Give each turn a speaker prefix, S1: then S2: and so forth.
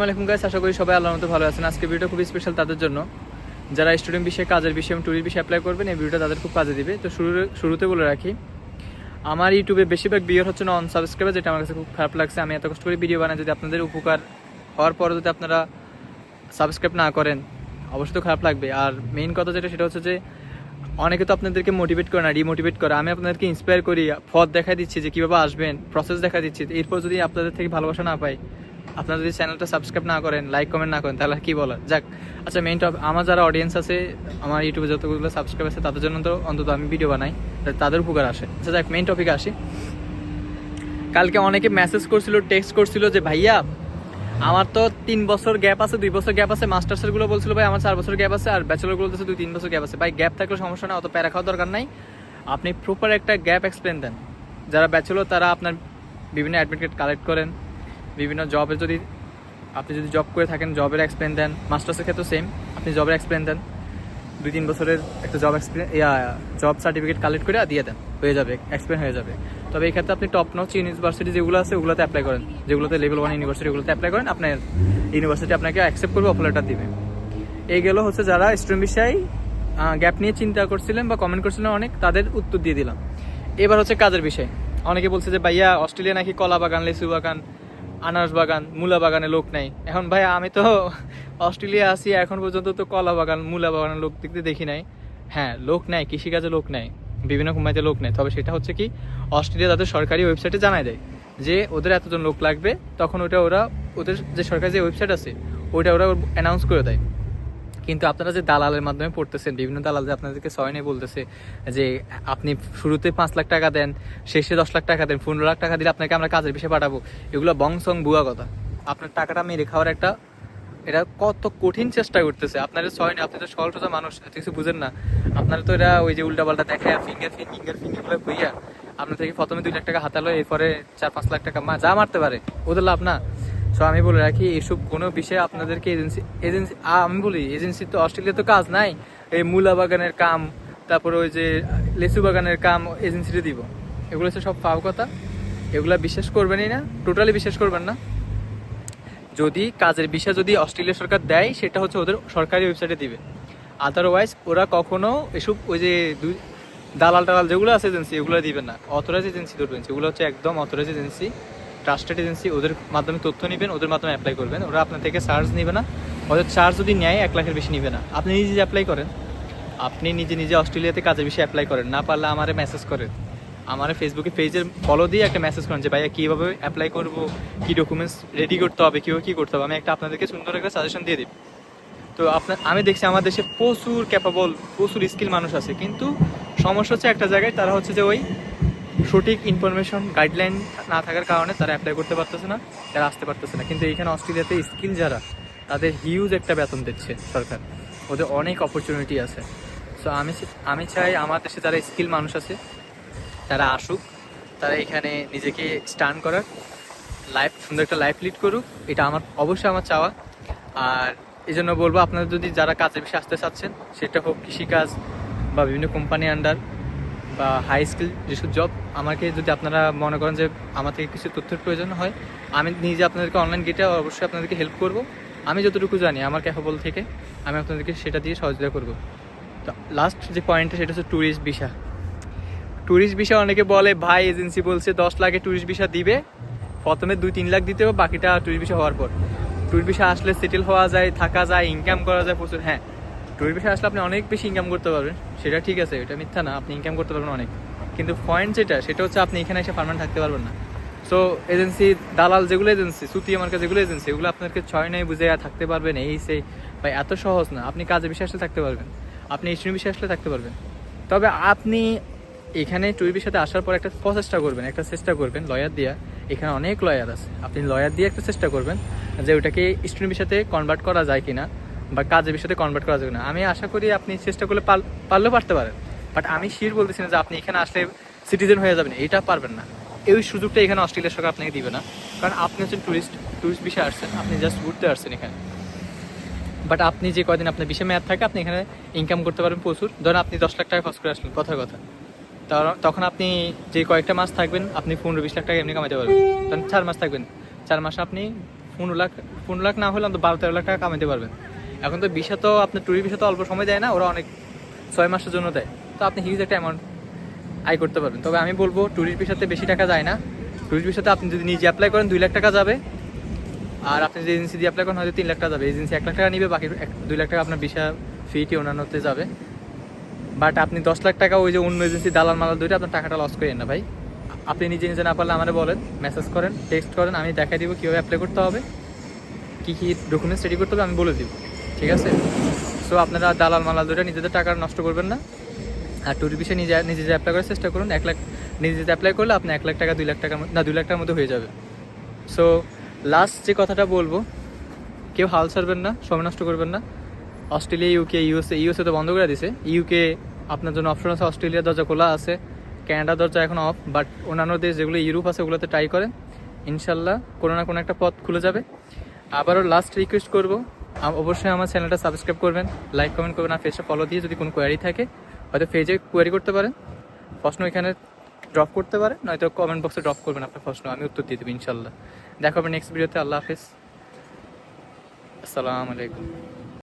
S1: আসসালামাইকুম গাইস আশা করি সবাই আল্লাহর মতো ভালো আছেন। আজকে ভিডিওটা খুবই স্পেশাল তাদের জন্য। যারা স্টুডেন্ট বিষয়ে, কাজের বিষয়ে এবং ট্যুরিস্ট বিষয়ে অ্যাপ্লাই করবেন, এই ভিডিওটা তাদের খুব কাজে দিবে। তো শুরু, শুরুতে বলে রাখি, আমার ইউটিউবে বেশিরভাগ ভিডিও হচ্ছে না অন সাবস্ক্রাইবার যেটা আমার কাছে খুব খারাপ লাগছে। আমি এত কষ্ট করে ভিডিও বানাই, যদি আপনাদের উপকার হওয়ার পরে যদি আপনারা সাবস্ক্রাইব না করেন অবশ্যই তো খারাপ লাগবে। আর মেইন কথা যেটা, সেটা হচ্ছে যে, অনেকে তো আপনাদেরকে মোটিভেট করে না ডিমোটিভেট করে। আমি আপনাদেরকে ইন্সপায়ার করি, পথ দেখা দিচ্ছি যে কীভাবে আসবেন প্রসেস দেখা দিচ্ছি। এরপর যদি আপনাদের থেকে ভালোবাসা না পাই আপনারা যদি চ্যানেলটা সাবস্ক্রাইব না করেন লাইক কমেন্ট না করেন, তাহলে কি বলার? যাক আচ্ছা মেইন টপ আমার যারা অডিয়েন্স আছে, আমার ইউটিউবে যতগুলো সাবস্ক্রাইব আছে, তাদের জন্য তো অন্তত আমি ভিডিও বানাই তাদের উপকার আসে। আচ্ছা যাক মেইন টপিকে আসি। কালকে অনেকে মেসেজ করছিল টেক্সট করছিল যে, ভাইয়া, আমার তো তিন বছর গ্যাপ আছে, দুই বছর গ্যাপ আছে মাস্টার্সেরগুলো বলছিল, ভাই, আমার চার বছর গ্যাপ আছে, আর ব্যাচেলরগুলো বলতেছে দুই, তিন বছর গ্যাপ আছে। ভাই গ্যাপ থাকলে সমস্যা না অত প্যারা খাওয়ার দরকার নাই। আপনি প্রপার একটা গ্যাপ এক্সপ্লেন দেন। যারা ব্যাচেলর তারা আপনার বিভিন্ন অ্যাডমিট কালেক্ট করেন। বিভিন্ন জবের যদি আপনি যদি জব করে থাকেন জবের এক্সপ্লেন দেন। মাস্টার্সের ক্ষেত্রে সেম আপনি জবের এক্সপ্লেন দেন। দুই, তিন বছরের একটা job experience job certificate collect করে দিয়ে দেন। হয়ে যাবে এক্সপ্লেন হয়ে যাবে। তবে এই ক্ষেত্রে আপনি টপ নচ ইউনিভার্সিটি যেগুলো আছে, ওগুলোতে অ্যাপ্লাই করেন। যেগুলোতে লেভেল ওয়ান ইউনিভার্সিটি ওগুলোতে অ্যাপ্লাই করেন, আপনার ইউনিভার্সিটি আপনাকে অ্যাকসেপ্ট করবে অফার লেটার দিবে। এই গেল হচ্ছে যারা স্টুডেন্ট বিষয়ে গ্যাপ নিয়ে চিন্তা করছিলেন বা কমেন্ট করছিলেন অনেক, তাদের উত্তর দিয়ে দিলাম। এবার হচ্ছে কাজের বিষয়। অনেকে বলছে যে, ভাইয়া, অস্ট্রেলিয়া নাকি কলা বাগান, লিচু বাগান? আনারস বাগান, মূলা বাগানে লোক নাই। এখন ভাই আমি তো অস্ট্রেলিয়া আছি, এখন পর্যন্ত তো কলা বাগান, মূলা বাগানের লোক দেখতে দেখি নাই। হ্যাঁ লোক নেয় কৃষিকাজে লোক নেয় বিভিন্ন কোম্পানিতে লোক নেয় তবে সেটা হচ্ছে কি, অস্ট্রেলিয়া তাদের সরকারি ওয়েবসাইটে জানায় দেয় যে ওদের এতজন লোক লাগবে, তখন ওটা ওরা, ওদের যে সরকারি যে ওয়েবসাইট আছে, ওইটা ওরা অ্যানাউন্স করে দেয়। কিন্তু আপনারা যে দালালের মাধ্যমে পড়তেছেন, বিভিন্ন দালাল যে আপনাদেরকে ছয় বলতেছে যে আপনি শুরুতে পাঁচ লাখ টাকা দেন, শেষে দশ লাখ টাকা দেন, পনেরো লাখ টাকা দিলে আপনাকে আমরা কাজের বিষয়ে পাঠাবো। এগুলো বংসং বুয়া কথা। আপনার টাকাটা মেরে খাওয়ার একটা, এটা কত কঠিন চেষ্টা করতেছে। আপনারা ছয় নেই আপনি তো সরল সোজা মানুষ কিছু বুঝেন না। আপনারা তো এরা ওই যে উল্টাপাল্টা দেখায় ফিঙ্গার ফিঙ্গার ফিঙ্গার কইয়া আপনার থেকে প্রথমে দুই লাখ টাকা হাতালো, এরপরে চার পাঁচ লাখ টাকা মা, যা মারতে পারে, ওদের লাভ না। সো আমি বলে রাখি, এসব কোনো বিষয়ে আপনাদেরকে এজেন্সি এজেন্সি আমি বলি, এজেন্সি তো অস্ট্রেলিয়া তো কাজ নাই। এই মূলা বাগানের কাম, তারপরে ওই যে লেচু বাগানের কাম এজেন্সিতে দিব। এগুলো হচ্ছে সব পাও কথা। এগুলো বিশ্বাস করবেনই না, টোটালি বিশ্বাস করবেন না। যদি কাজের বিষয় যদি অস্ট্রেলিয়া সরকার দেয়, সেটা হচ্ছে ওদের সরকারি ওয়েবসাইটে দিবে। আদারওয়াইজ ওরা কখনো এসব ওই যে দালাল টালাল যেগুলো আছে এজেন্সি, এগুলো দিবে না। অথরাইজ এজেন্সি ধরবেন, সেগুলো হচ্ছে একদম অথরাইজ এজেন্সি। ট্রাস্টেড এজেন্সি, ওদের মাধ্যমে তথ্য নেবেন, ওদের মাধ্যমে অ্যাপ্লাই করবেন। ওরা আপনার থেকে চার্জ নেবে না। ওদের চার্জ যদি নেয়, এক লাখের বেশি নেবে না। আপনি নিজে অ্যাপ্লাই করেন। আপনি নিজে নিজে অস্ট্রেলিয়াতে কাজের বিষয়ে অ্যাপ্লাই করেন। না পারলে আমারে মেসেজ করেন। আমার ফেসবুকে পেজের ফলো দিয়ে একটা মেসেজ করেন যে, ভাইয়া, কীভাবে অ্যাপ্লাই করব? কী ডকুমেন্টস রেডি করতে হবে? কীভাবে কী করতে হবে? আমি একটা আপনাদেরকে সুন্দর একটা সাজেশন দিয়ে দিই। তো আপনার আমি দেখছি আমার দেশে প্রচুর ক্যাপাবল প্রচুর স্কিল মানুষ আছে। কিন্তু সমস্যা হচ্ছে একটা জায়গায় তারা হচ্ছে যে ওই সঠিক ইনফরমেশন গাইডলাইন না থাকার কারণে তারা অ্যাপ্লাই করতে পারতেছে না, তারা আসতে পারতেছে না। কিন্তু এখানে অস্ট্রেলিয়াতে স্কিল যারা, তাদের হিউজ একটা বেতন দিচ্ছে সরকার। ওদের অনেক অপরচুনিটি আছে। সো আমি আমি চাই আমার দেশে যারা স্কিল মানুষ আছে, তারা আসুক, তারা এখানে নিজেকে স্টার্ন করার লাইফ সুন্দর একটা লাইফ লিড করুক, এটা আমার, অবশ্যই আমার চাওয়া। আর এই জন্য বলব, আপনারা যদি যারা কাজের বিষয়ে আসতে চাচ্ছেন, সেটা হোক কৃষিকাজ বা বিভিন্ন কোম্পানি আন্ডার বা হাই স্কিল যেসব জব আমাকে যদি আপনারা মনে করেন যে আমার থেকে কিছু তথ্যের প্রয়োজন হয়, আমি নিজে আপনাদেরকে অনলাইন গেটে অবশ্যই আপনাদেরকে হেল্প করব। আমি যতটুকু জানি, আমার ক্যাপাবল থেকে আমি আপনাদেরকে সেটা দিয়ে সহযোগিতা করব। তো লাস্ট যে পয়েন্টটা সেটা হচ্ছে ট্যুরিস্ট ভিসা ট্যুরিস্ট ভিসা অনেকে বলে, ভাই এজেন্সি বলছে দশ লাখে ট্যুরিস্ট ভিসা দিবে, প্রথমে দুই তিন লাখ দিতে হবে, বাকিটা ট্যুরিস্ট ভিসা হওয়ার পর। ট্যুরিস্ট ভিসা আসলে সেটেল হওয়া যায়, থাকা যায় ইনকাম করা যায় প্রচুর। হ্যাঁ ট্যুরিস্ট ভিসা আসলে আপনি অনেক বেশি ইনকাম করতে পারবেন। সেটা ঠিক আছে, এটা মিথ্যা না, আপনি ইনকাম করতে পারবেন অনেক। কিন্তু পয়েন্ট যেটা, সেটা হচ্ছে আপনি এখানে এসে পারমানেন্ট থাকতে পারবেন না। সো এজেন্সি দালাল যেগুলো এজেন্সি সুতি আমার কাছে যেগুলো এজেন্সি এগুলো আপনাকে ছয় নয় বুঝে থাকতে পারবেন এই, সেই। বা এত সহজ না, আপনি কাজে বিষয় আসলে থাকতে পারবেন। আপনি স্টুডেন্ট বিষয় আসলে থাকতে পারবেন। তবে আপনি এখানে টুরিবির সাথে আসার পর একটা প্রচেষ্টা করবেন, একটা চেষ্টা করবেন লয়ার দিয়া। এখানে অনেক লয়ার আছে। আপনি লয়ার দিয়ে একটা চেষ্টা করবেন যে ওটাকে স্টুডেন্ট বিষয়তে কনভার্ট করা যায় কিনা। বা কাজের বিষয়তে কনভার্ট করা যায় কিনা আমি আশা করি আপনি চেষ্টা করলে পার- পারলেও পারতে পারেন। বাট আমি শির বলতেছি না যে আপনি এখানে আসলে সিটিজেন হয়ে যাবেন। এটা পারবেন না। এই সুযোগটা এখানে অস্ট্রেলিয়া সরকার আপনাকে দিবে না। কারণ আপনি হচ্ছেন টুরিস্ট টুরিস্ট বিষয়ে আসছেন। আপনি জাস্ট ঘুরতে আসছেন এখানে। বাট আপনি যে কয়দিন আপনার বিষয়ে মেয়াদ থাকে, আপনি এখানে ইনকাম করতে পারবেন প্রচুর। ধরেন আপনি দশ লাখ টাকা খরচ করে আসলেন কথার কথা। তখন আপনি যে কয়েকটা মাস থাকবেন, আপনি পনেরো বিশ লাখ টাকা এমনি কামাতে পারবেন। তখন চার মাস থাকবেন। চার মাসে আপনি পনেরো লাখ পনেরো লাখ না হলে অন্তত বারো তেরো লাখ টাকা কামাতে পারবেন। এখন তো বিষা তো আপনার ট্যুরির বিষা তো অল্প সময় দেয় না, ওরা অনেক ছয় মাসের জন্য দেয়। তো আপনি হিউজ একটা অ্যামাউন্ট আয় করতে পারবেন। তবে আমি বলব ট্যুরির বিষাতে বেশি টাকা যায় না। ট্যুরির বিষাতে আপনি যদি নিজে অ্যাপ্লাই করেন, দুই লাখ টাকা যাবে। আর আপনি যদি এজেন্সি দিয়ে অ্যাপ্লাই করেন, হয়তো তিন লাখ টাকা যাবে। এজেন্সি এক লাখ টাকা নিবে, বাকি দুই লাখ টাকা আপনার বিষা ফিটি অন্যান্যতে যাবে। বাট আপনি দশ লাখ টাকা ওই যে অন্য এজেন্সি দালাল মালাল ধরে আপনার টাকাটা লস করেন না ভাই। আপনি নিজে নিজে না পারলে আমারে বলেন মেসেজ করেন টেক্সট করেন, আমি দেখাই দিব কীভাবে অ্যাপ্লাই করতে হবে, কী কী ডকুমেন্টস রেডি করতে হবে, আমি বলে দিব। ঠিক আছে? সো আপনারা দালাল মালাল ধরে নিজেদের টাকা নষ্ট করবেন না। আর ট্যুর বিষয়ে নিজে নিজে যে অ্যাপ্লাই করার চেষ্টা করুন, এক লাখ, নিজে যে অ্যাপ্লাই করলে আপনি এক লাখ টাকা, দুই লাখ মধ্যে- না, দুই লাখ টাকার মধ্যে হয়ে যাবে। সো লাস্ট যে কথাটা বলব, কেউ হাল ছাড়বেন না, সময় নষ্ট করবেন না। অস্ট্রেলিয়া ইউকে ইউএসএ ইউএসএ তো বন্ধ করে দিছে। ইউকে আপনার জন্য অপশন আছে, অস্ট্রেলিয়ার দরজা খোলা আছে ক্যানাডার দরজা এখন অফ বাট অন্যান্য দেশ যেগুলো ইউরোপ আছে, ওগুলোতে ট্রাই করেন। ইনশাল্লাহ কোনো না কোনো একটা পথ খুলে যাবে। আবারও লাস্ট রিকোয়েস্ট করব অবশ্যই আমার চ্যানেলটা সাবস্ক্রাইব করবেন লাইক কমেন্ট করবেন, আর পেজটা ফলো দিয়ে যদি কোনো কোয়ারি থাকে, হয়তো ফেজে কোয়ারি করতে পারেন। প্রশ্ন এখানে ড্রপ করতে পারেন, নয়তো কমেন্ট বক্সে ড্রপ করবেন আপনার প্রশ্ন, আমি উত্তর দিয়ে দেবো ইনশাল্লাহ। দেখা হবে নেক্সট ভিডিওতে আল্লাহ হাফেজ। আসসালামু আলাইকুম।